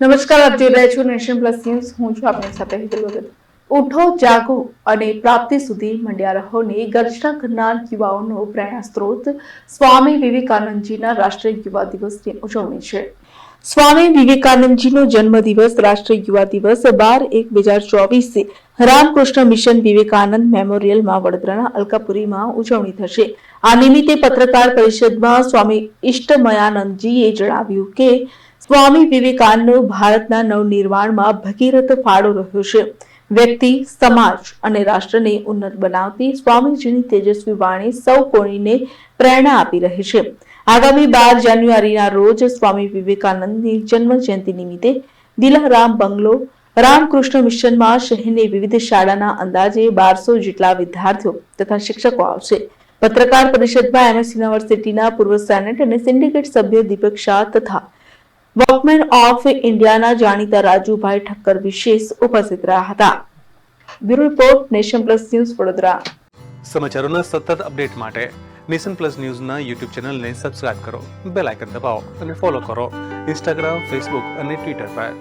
નમસ્કાર, આપ જોઈ રહ્યા છો નેશન પ્લસ ન્યૂઝ. હું છું આપની સાથે હિતલ ઉઠો, જાગો અને પ્રાપ્તિ સુધી મંડ્યા રહોને ગર્જના કરનાર યુવાઓનો પ્રેરણા સ્ત્રોત સ્વામી વિવેકાનંદજીના રાષ્ટ્રીય યુવા દિવસની ઉજવણી છે. સ્વામી વિવેકાનંદજીનો જન્મદિવસ રાષ્ટ્રીય યુવા દિવસ બાર એક બે હજાર ચોવીસે રામકૃષ્ણ મિશન વિવેકાનંદ મેમોરિયલમાં વડોદરાના અલકાપુરીમાં ઉજવણી થશે. આ નિમિત્તે પત્રકાર પરિષદમાં સ્વામી ઇષ્ટમયાનંદજીએ જણાવ્યું કે સ્વામી વિવેકાનંદ ભારતના નવનિર્માણમાં ભગીરથ ફાળો રહ્યો છે. વ્યક્તિ, સમાજ અને રાષ્ટ્રને ઉન્નત બનાવતી સ્વામીજીની તેજસ્વી વાણી સૌ કોઈને પ્રેરણા આપી રહી છે. આગામી બાર જાન્યુઆરીના રોજ સ્વામી વિવેકાનંદની જન્મ જયંતિ નિમિત્તે દિલારામ બંગલો, રામકૃષ્ણ મિશનમાં શહેરની વિવિધ શાળાના અંદાજે બારસો જેટલા વિદ્યાર્થીઓ તથા શિક્ષકો આવશે. પત્રકાર પરિષદમાં એમએસ યુનિવર્સિટીના પૂર્વ સેનેટ અને સિન્ડિકેટ સભ્ય દીપક શાહ તથા વોકમેન ઓફ ઇન્ડિયાના જાણીતા રાજુભાઈ ઠક્કર વિશેષ ઉપસ્થિત રહ્યા હતા. Bureau report nation plus news Vadodara. સમાચારોના સતત અપડેટ માટે નેશન પ્લસ ન્યૂઝના યુટ્યુબ ચેનલને સબસ્ક્રાઇબ કરો, બેલ આઇકન દબાવો અને ફોલો કરો. ઇન્સ્ટાગ્રામ, ફેસબુક અને ટ્વિટર પર.